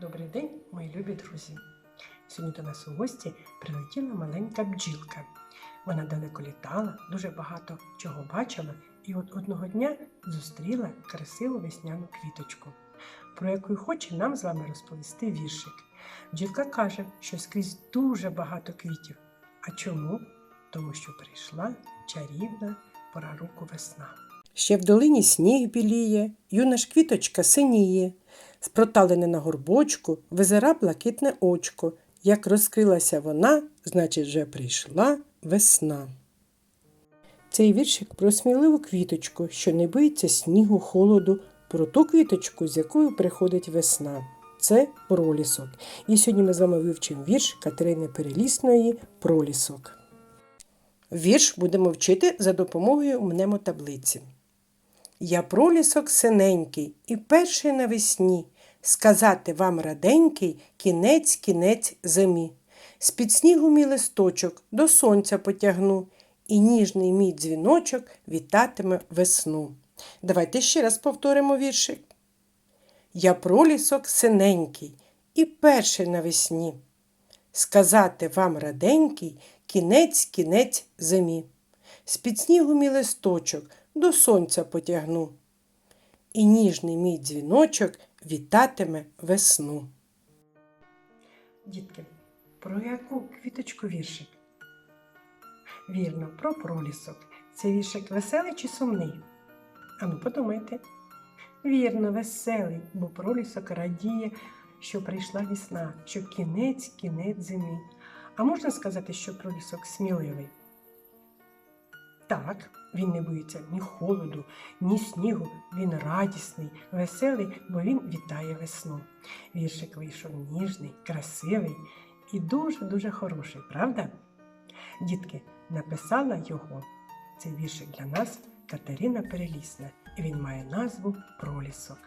Добрий день, мої любі друзі. Сьогодні до нас у гості прилетіла маленька бджілка. Вона далеко літала, дуже багато чого бачила, і от одного дня зустріла красиву весняну квіточку, про яку хоче нам з вами розповісти віршик. Бджілка каже, що скрізь дуже багато квітів. А чому? Тому що прийшла чарівна пора року весна. Ще в долині сніг біліє, юна ж квіточка синіє. З проталини на горбочку визира блакитне очко. Як розкрилася вона, значить, вже прийшла весна. Цей віршик про сміливу квіточку, що не боїться снігу, холоду, про ту квіточку, з якою приходить весна. Це пролісок. І сьогодні ми з вами вивчимо вірш Катерини Перелісної Пролісок. Вірш будемо вчити за допомогою мнемотаблиці. Я пролісок синенький і перший навесні, сказати вам раденький кінець кінець зимі. З-під снігу мій листочок до сонця потягну, і ніжний мій дзвіночок вітатиме весну. Давайте ще раз повторимо віршик. Я пролісок синенький і перший навесні. Сказати вам раденький кінець кінець зимі. З-під снігу мій листочок до сонця потягну. І ніжний мій дзвіночок вітатиме весну. Дітки, про яку квіточку віршик? Вірно, про пролісок. Це віршик веселий чи сумний? Ану, подумайте. Вірно, веселий, бо пролісок радіє, що прийшла весна, що кінець кінець зими. А можна сказати, що пролісок сміливий? Так, він не боїться ні холоду, ні снігу. Він радісний, веселий, бо він вітає весну. Віршик вийшов ніжний, красивий і дуже-дуже хороший, правда? Дітки, написала його. Цей віршик для нас Катерина Перелісна, і він має назву Пролісок.